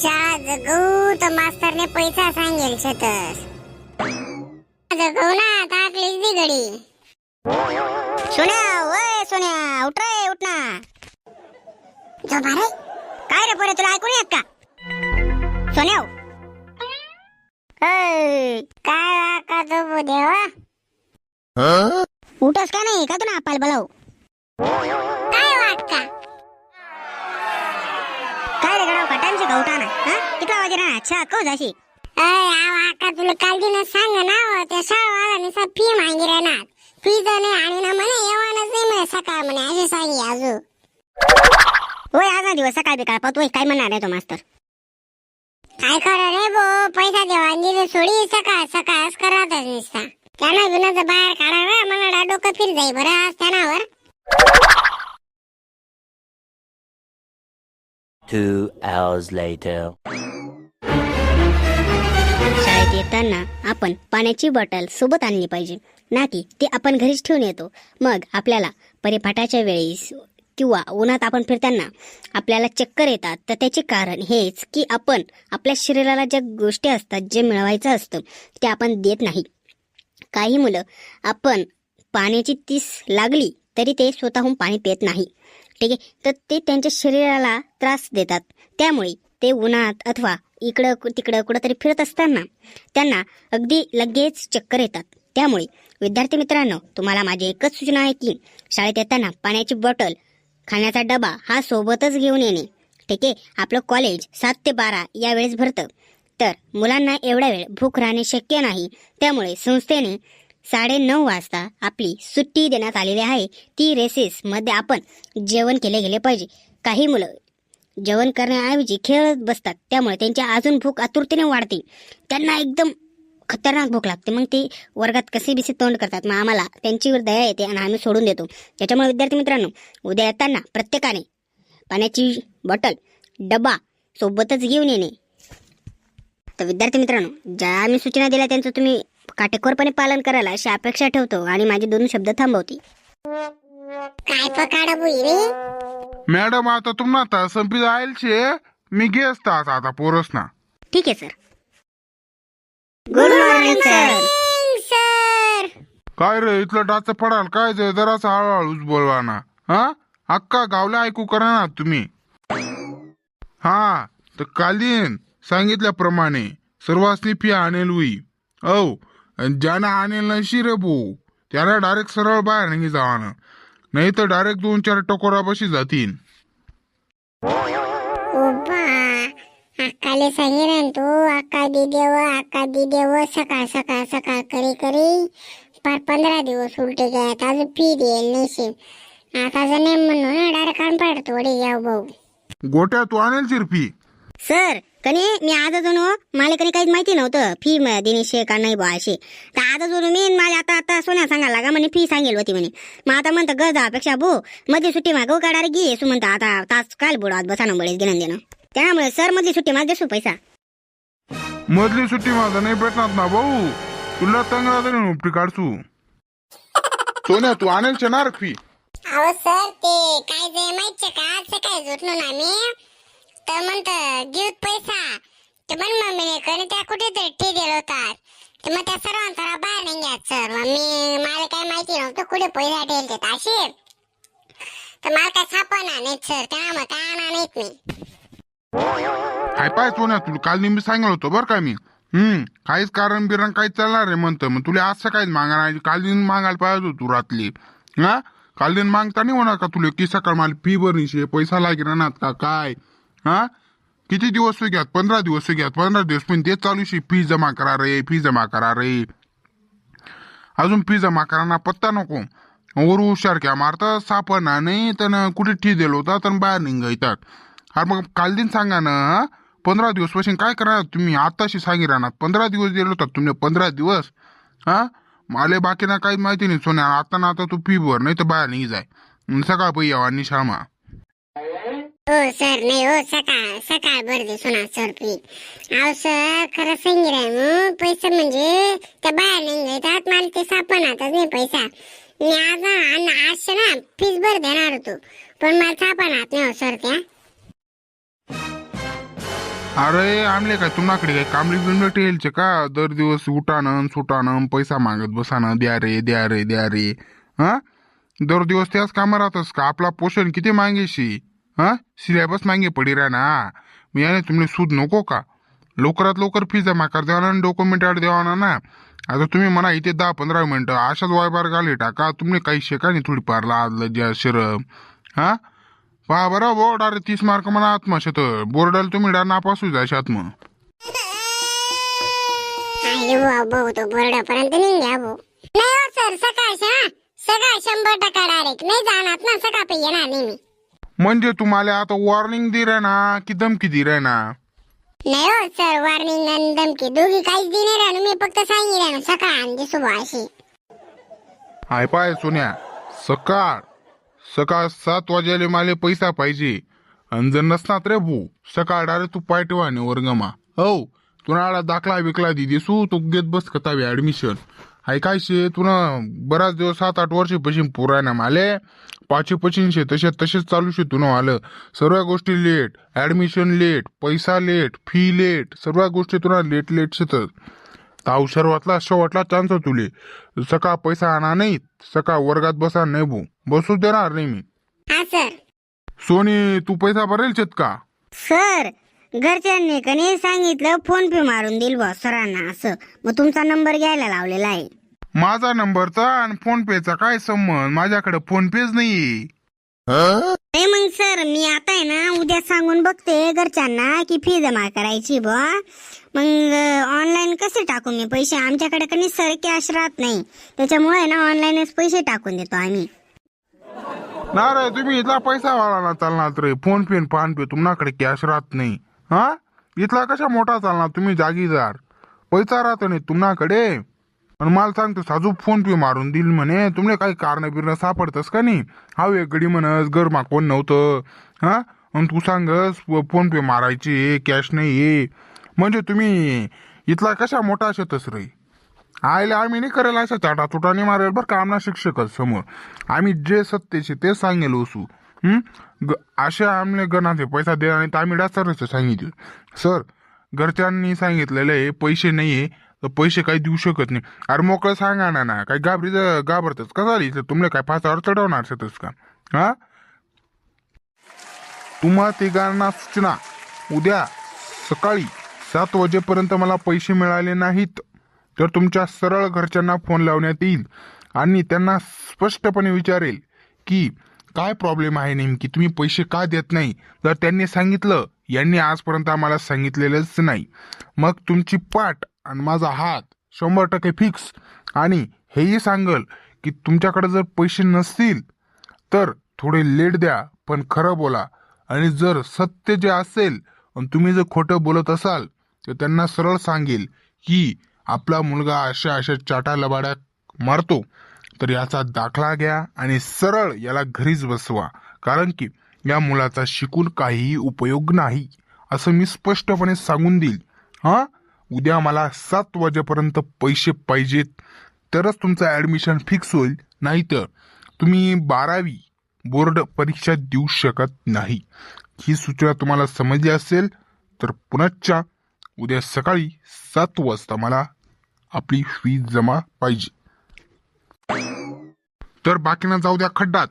शाळा जगू तर मास्तरने पैसा सांगेल छतर. जगू ना टाकलीच दी घडी. सोन्या वय सोन्या उठ रे उठ ना. झोपा काय रे पोरे तुला ऐकून येत का? सोन्या काय वाका झोपू देवा उठस का नाही? का तुला अपाल बोलाव? काय वाटका रे का उठा ना हा किती वाजे ना अच्छा कौ जाशी वाका तुला काल दिन सांग ना हो, त्या शाळावाल्याने सा फी मागी राहणार. फी जर नाही आणि ना म्हणे येवानच नाही म्हणे सकाळ म्हणे असे सांगी आजू होय आज ना दिवस सकाळ बिकाळ पाहतोय काय म्हणणार आहे तो मास्तर? काय करा रे बो पैसा देवा दिले सोडी सकाळ सकाळच करातच नुसता त्यांना गुन्ह्याचं बाहेर काढावा मला डोकं फिर जाई बरं आज त्यानावर Two hours later. शाळेत येताना आपण पाण्याची बॉटल सोबत आणली पाहिजे. ना की ती आपण घरीच ठेवून येतो. मग आपल्याला परिपाठाच्या वेळेस किंवा उन्हात आपण फिरताना आपल्याला चक्कर येतात. तर त्याचे कारण हेच की आपण आपल्या शरीराला ज्या गोष्टी असतात जे मिळवायचं असतं ते आपण देत नाही. काही मुलं आपण पाण्याची तीस लागली तरी ते स्वतःहून पाणी पित नाही. ठीक आहे तर ते त्यांच्या शरीराला त्रास देतात. त्यामुळे ते उन्हात अथवा इकडं तिकडं कुठंतरी फिरत असताना त्यांना अगदी लगेच चक्कर येतात. त्यामुळे विद्यार्थी मित्रांनो तुम्हाला माझी एकच सूचना आहे की शाळेत येताना पाण्याची बॉटल खाण्याचा डबा हा सोबतच घेऊन येणे. ठीक आहे? आपलं कॉलेज सात ते बारा या वेळेस भरतं. तर मुलांना एवढा वेळ भूक राहणे शक्य नाही. त्यामुळे संस्थेने साडे नऊ वाजता आपली सुट्टी देण्यात आलेली आहे. ती रेसेसमध्ये आपण जेवण केले गेले पाहिजे. काही मुलं जेवण करण्याऐवजी खेळत बसतात. त्यामुळे त्यांची अजून भूक आतुरतेने वाढते. त्यांना एकदम खतरनाक भूक लागते. मग ते वर्गात कसे बिसे तोंड करतात. मग आम्हाला त्यांच्यावर दया येते आणि आम्ही सोडून देतो. त्याच्यामुळे विद्यार्थी मित्रांनो उद्या येताना प्रत्येकाने पाण्याची बॉटल डबा सोबतच घेऊन येणे. तर विद्यार्थी मित्रांनो ज्या आम्ही सूचना दिल्या त्यांचं तुम्ही काटेकोरपणे पालन करायला अशी अपेक्षा ठेवतो आणि माझे दोन शब्द थांबवते. काय पकाड बुई रे मॅडम आता तुम्हाला संपी जाईल शे मी गेसताच आता पोरस ना ठीक आहे sir. Good morning sir sir काय रे इथलं डाच पडाल काय ते? जरासा हळूहळूच बोलवा ना. हा? अक्का गावला ऐकू करा ना तुम्ही. हा तर कालीन सांगितल्याप्रमाणे सर्वांनी फी आणेल हुई औ आणि ज्यानं आणेल नशी रे भो. त्याला डायरेक्ट सरळ बाहेर नाही जावानं. नाही तर डायरेक्ट दोन चार टकोरापाशी जातील अक्काले सांगेन तू अक्का देव अक्का देव सकाळ सकाळ सकाळ करी करी. पार पंधरा दिवस उलटे गयात अजून फी देईल नशीब. आता जर नाही म्हणून ना डायरेक्ट कान पाडतो वडी जाऊ भाऊ. गोट्या तू आणेल शिरफी. सर कनी मी आज अजून हो, मला कधी काहीच माहिती नव्हतं. फी म- देण्याशी का नाही बा असे तर आज अजून मी न मला आता आता सोन्या सांगायला लागा म्हणे फी सांगेल होती म्हणे. मग आता म्हणतं ग जापेक्षा भो मध्ये सुट्टी मागव काढायला घे असं म्हणतं. आता तास काल बुडात बसा ना बळेच घेणं देणं. त्यामुळे सर मधली सुट्टी मला देसू पैसा? मधली सुट्टी माझा नाही भेटणार ना भाऊ. तुला तंगडा तरी उपटी काढसू. सोन्या तू आणेल शेणार फी. अहो सर ते काय जे माहितीये का आज काय झुटलो ना मी तर म्हणत घेऊत पैसा. ते म्हण मम्मीने कधी त्या कुठेतरी टी दिला होता. तर मग त्या सर्वांचा बाहेर नाही घ्या सर मग मी मला काय माहिती नव्हतं कुठे पैसा ठेवले ते अशी. तर मला काय सापडणार नाहीत सर. त्या मग काय आणणार नाहीत मी. काय पाय सोन्या तुला काल नेहमी सांगितलं होतं बरं का मी? हम्म काहीच कारण बिरण काही चालणार रे म्हणतं. मग तुला असं काहीच मागणार काल दिन मागायला पाहिजे होतं तू रात्री. हा? काल दिन मागता नाही होणार का तुला? की सकाळ मला फी भरणीशी पैसा लागेल ना का? काय? हा? किती दिवस घ्यात? पंधरा दिवस घ्यात? पंधरा दिवस पण तेच चालू शे. फी जमा करा रे फी जमा करा रे. अजून फी जमा करा पत्ता नको. वर हुशार घ्या. मारता सापडणार नाही तर कुठे ठी दिलो होता तर बाहेर निघायतात. अरे मग काल दिन सांगा ना हा? पंधरा दिवसपासून काय करणार तुम्ही? आताशी सांगी राहणार पंधरा दिवस दिले होतात तुम्ही पंधरा दिवस हा? मला बाकीना काही माहिती नाही सोन्या. आता ना आता तू फी भर नाही तर बाहेर निघ जाय. सकाळ पै या निशामा. हो सर. नाही हो सकाळ सकाळ बरं दे सोना सर प्लीज अहो सर खरं सांगितलंय मग पैसा म्हणजे त्या बाया नाही घेतात मला ते सापडणारच नाही पैसा. मी आज आज ना फीस भर देणार होतो. पण मला सापडणार नाही हो सर त्या. अरे आमले काय तुम्हाकडे काय कामली बिमले येलचे का? दर दिवस उठानं सुटानं पैसा मागत बसानं द्या रे द्या रे द्या रे. हा? दर दिवस त्याच कामं राहतस का? आपला पोषण किती मागेशी? हां? सिलेबस मागे पडी राहना. मी याने तुमले सूद नको का? लवकरात लवकर फी जमा कर देवा आणि डॉक्युमेंट ऍड देवा ना. आता तुम्ही म्हणा इथे दहा पंधरा मिनटं अशाच वायबार घाली टाका. तुम्ही काही शेका नाही थोडी पारला ज्या शरम. हां? पहा बरं बोर्ड अरे तीस मार्क म्हणा आत्मशत बोर्डाला तुम्ही डा नापासू जायचे आत्म तो बोर्डापर्यंत निघ्या भाऊ. नाही हो सर सकाळच्या सकाळ शंभर टक्का डायरेक्ट नाही जाणार ना सकाळ येणार नाही मी. म्हणजे तुम्हाला आता वॉर्निंग दे ना की धमकी दे ना. नाही हो सर वॉर्निंग आणि धमकी. दोघी काहीच दिले राहणं मी फक्त सांगितलं सकाळ आणि अशी. हाय पाय सोन्या सकाळ. सकाळ सात वाजेले माले पैसा पाहिजे. आणि जर नसणार रे भू सकाळ डायरे तू पाय ठेवाने वर्गमा. हो तुला दाखला बिकला दि दिसू तू घेत बस कतावी ऍडमिशन हाय काय शे तुला बराच दिवस सात आठ वर्ष पशी पुराय ना माले. पाचशे पचिनशे तसे तसेच चालू शे तुला आलं. सर्व गोष्टी लेट ऍडमिशन लेट पैसा लेट फी लेट सर्व गोष्टी तुला लेट लेट शेतच ताव सर्वातला शेवटला चान्स तुले. सकाळ पैसा आणा नाही सकाळ वर्गात बसा नाही भू. बसू देणार नाही मी. हा सर सोनी तू पैसा भरेल शेत का? सर घरच्यांनी कनी सांगितलं फोन पे मारून देईल बॉस सरांना असं. मग तुमचा नंबर घ्यायला लावलेला आहे. माझा नंबरचा आणि फोन पेचा काय संबंध? माझ्याकडे फोन पेच नाही नाही मग सर मी आता आहे ना उद्या सांगून बघते घरच्यांना की फी जमा करायची बा मग ऑनलाईन कसे टाकू मी पैसे? आमच्याकडे कधी सर कॅश राहत नाही. त्याच्यामुळे ना ऑनलाईनच पैसे टाकून देतो आम्ही. ना रे तुम्ही इथला पैसा वाला ना चालणार रे. फोन पे पान पे तुम्हाकडे कॅश राहत नाही. हा? इथला कशा मोठा चालणार? तुम्ही जागीदार. पैसा राहतो नाही तुम्हाकडे. आणि मला सांगतो साजू फोन पे मारून दिल म्हणे. तुमले काही कारण बिरणं सापडतस का नाही? हा एक म्हणस गरमा कोण नव्हतं. हा? आणि तू सांगस फोन पे मारायची कॅश नाही ये म्हणजे तुम्ही इथला कशा मोठा शेतस रे? आयला आम्ही नाही करेल अशा चाटा नाही मारेल बरं का ना शिक्षकच समोर. आम्ही जे सत्तेचे ते सांगेल ओसू. ग अशा आमले गणाचे पैसा दे आणि आम्ही डासरच सांगितलं. सर घरच्यांनी सांगितलेलं आहे पैसे आहे तर पैसे काही देऊ शकत नाही. अरे मोकळं सांगा ना ना. काही घाबरी घाबरतच का झाली तर तुमले काय पाचावर चढवणार शेतच का? हा? तुम्हा तिघांना सूचना. उद्या सकाळी सात वाजेपर्यंत मला पैसे मिळाले नाहीत तर तुमच्या सरळ घरच्यांना फोन लावण्यात येईल आणि त्यांना स्पष्टपणे विचारेल की काय प्रॉब्लेम आहे नेमकी? तुम्ही पैसे का देत नाही? तर त्यांनी सांगितलं. यांनी आजपर्यंत आम्हाला सांगितलेलंच नाही. मग तुमची पाठ आणि माझा हात शंभर टक्के फिक्स आणि हेही सांगल की तुमच्याकडे जर पैसे नसतील तर थोडे लेट द्या पण खरं बोला. आणि जर सत्य जे असेल आणि तुम्ही जर खोटं बोलत असाल तर त्यांना सरळ सांगेल की आपला मुलगा अशा अशा चाटा लबाड्या मारतो. तर याचा दाखला घ्या आणि सरळ याला घरीच बसवा. कारण की या मुलाचा शिकून काहीही उपयोग नाही असं मी स्पष्टपणे सांगून देईल. हां? उद्या मला सात वाजेपर्यंत पैसे पाहिजेत. तरच तुमचं ॲडमिशन फिक्स होईल. नाहीतर तुम्ही बारावी बोर्ड परीक्षा देऊ शकत नाही. ही सूचना तुम्हाला समजली असेल तर पुनश्च उद्या सकाळी सात वाजता मला आपली फी जमा पाहिजे. तर बाकीना जाऊ द्या खड्डात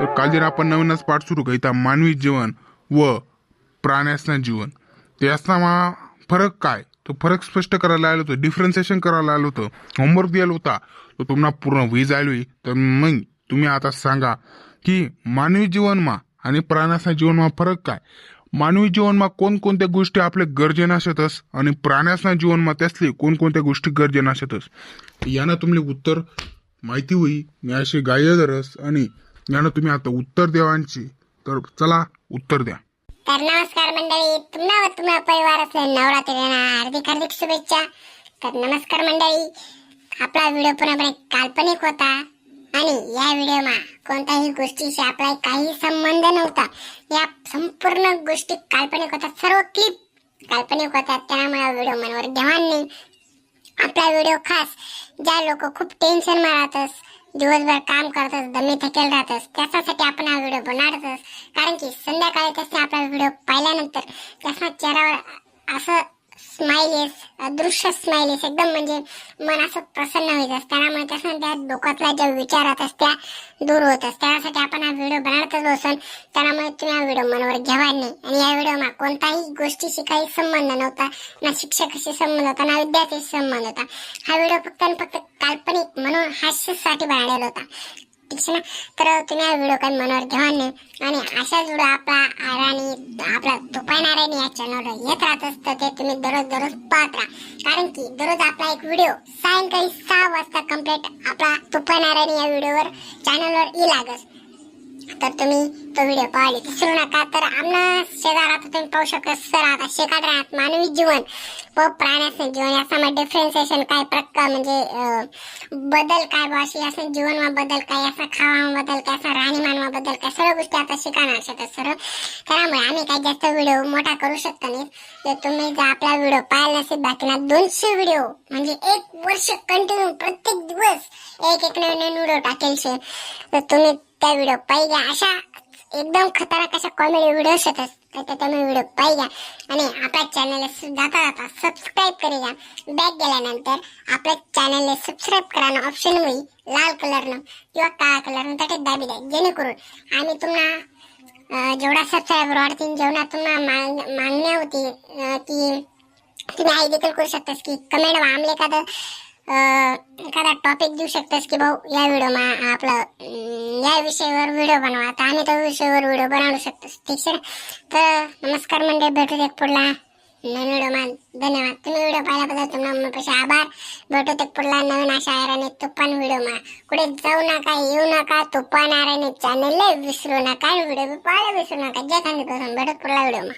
तर काल जर आपण नवीनच पाठ सुरू करीता मानवी जीवन व प्राण्यासना जीवन. ते असताना फरक काय? तो फरक स्पष्ट करायला आलो होतो डिफरन्सिएशन करायला आलो होतं. होमवर्क द्यायला होता. तो तुम्हाला पूर्ण वीज आली तर मग तुम्ही आता सांगा की मानवी जीवनमा आणि प्राण्यासना जीवनमा फरक काय? मानवी जीवनमा कोणकोणत्या गोष्टी आपल्या गरजेना शेतस आणि प्राण्यासना जीवनमा त्यासले कोणकोणत्या गोष्टी गरजेना शेतस यानं तुमले उत्तर माहिती होई. मी अशी गाय धरस आणि यानं तुम्ही आता उत्तर द्यावांची. तर चला उत्तर द्या. तर नमस्कार मंडळी पुन्हा व तुम्हा परिवार असले नवरात्रीना हार्दिक हार्दिक शुभेच्छा. तर नमस्कार मंडळी आपला व्हिडिओ पूर्णपणे काल्पनिक होता आणि या व्हिडिओमा कोणत्याही गोष्टीशी आपला काही संबंध नव्हता. या संपूर्ण गोष्टी काल्पनिक होतात सर्व क्लिप काल्पनिक होतात त्यामुळे व्हिडिओ मनावर घेवान नाही. आपला व्हिडिओ खास ज्या लोक खूप टेन्शन मारतात दिवसभर काम करतस दमे थकेल राहतस. त्याच्यासाठी आपण हा व्हिडिओ बनवतस कारण की संध्याकाळी तसे आपला व्हिडिओ पाहिल्यानंतर त्याच्या चेहऱ्यावर असं स्माइलीस दृश्य स्माइलीस एकदम म्हणजे मन असं प्रसन्न होत असतं त्यामुळे त्या डोक्यातल्या ज्या विचार होत असत्या दूर होत असतात त्यासाठी आपण हा व्हिडिओ बनवतच असून त्यामुळे तुम्ही हा व्हिडिओ मनावर घ्यावा नाही. आणि या व्हिडिओ कोणताही गोष्टीशी काही संबंध नव्हता. ना शिक्षकाशी संबंध होता ना विद्यार्थ्याशी संबंध होता. हा व्हिडिओ फक्त आणि फक्त काल्पनिक म्हणून हास्यसाठी बनवलेला होता. ठीक आहे ना? तर तुम्ही हा व्हिडिओ काही मनावर घेवा नाही आणि अशाच व्हिडिओ आपला आणि आपला तुपाय नारायण या चॅनलवर येत राहत असतं ते तुम्ही दररोज दररोज पाहत राहा. कारण की दररोज आपला एक व्हिडिओ सायंकाळी सहा वाजता कंप्लीट आपला तुपाय नारायण या व्हिडिओवर चॅनलवर येईल लागस तर तुम्ही तो व्हिडिओ पाहिले विसरू नका. तर आमना शेजारात तुम्ही पाहू शकता सर आता शेकाड्यात मानवी जीवन व प्राण्याचे जीवन. याच्यामध्ये डिफरन्सिएशन काय प्रकार म्हणजे बदल काय भाषी असं जीवन बदल काय असं खावा बदल काय असा राहणीमान बदल काय सर्व गोष्टी आता शिकणार शकतात सर. त्यामुळे आम्ही काय जास्त व्हिडिओ मोठा करू शकतो नाही. तर तुम्ही जर आपला व्हिडिओ पाहिला नसेल बाकीना दोनशे व्हिडिओ म्हणजे एक वर्ष कंटिन्यू प्रत्येक दिवस एक एक नवीन व्हिडिओ टाकेल तर तुम्ही त्या व्हिडिओ पाहिजे अशा एकदम खतरनाक अशा कॉमेडी व्हिडिओ येतात. तर तुम्ही व्हिडिओ पाहिजे आणि आपल्या चॅनलला जाता जाता सबस्क्राईब करी जा बॅक गेल्यानंतर आपल्या चॅनलला सबस्क्राईब करायला ऑप्शन होईल. लाल कलरनं किंवा काळा कलरनं त्याच्यात दाबी द्या. जेणेकरून आम्ही तुम्हाला जेवढा सबस्क्राईबर वाढतील जेवढा तुम्हाला माग- मागण्या होती की तुम्ही आई देखील करू शकतास की कमेंट आमले एखादं एखादा टॉपिक देऊ शकतेस की भाऊ या व्हिडिओ मा आपलं या विषयावर व्हिडिओ बनवा. तर आम्ही त्या विषयावर व्हिडिओ बनवू शकतो ठीक आहे तर नमस्कार म्हणजे भेटू एक पुढला नवीन व्हिडिओ मा. धन्यवाद. तुम्ही व्हिडिओ पाहिल्याबद्दल तुम्हाला मनापासून आभार. भेटू एक पुढला नवीन अशा आयराने तुफान व्हिडिओ मा. कुठे जाऊ नका येऊ नका तुफान आयराने चॅनलला विसरू नका व्हिडिओ पाहायला विसरू नका. जय खांदी भेटत पुढला व्हिडिओ मा.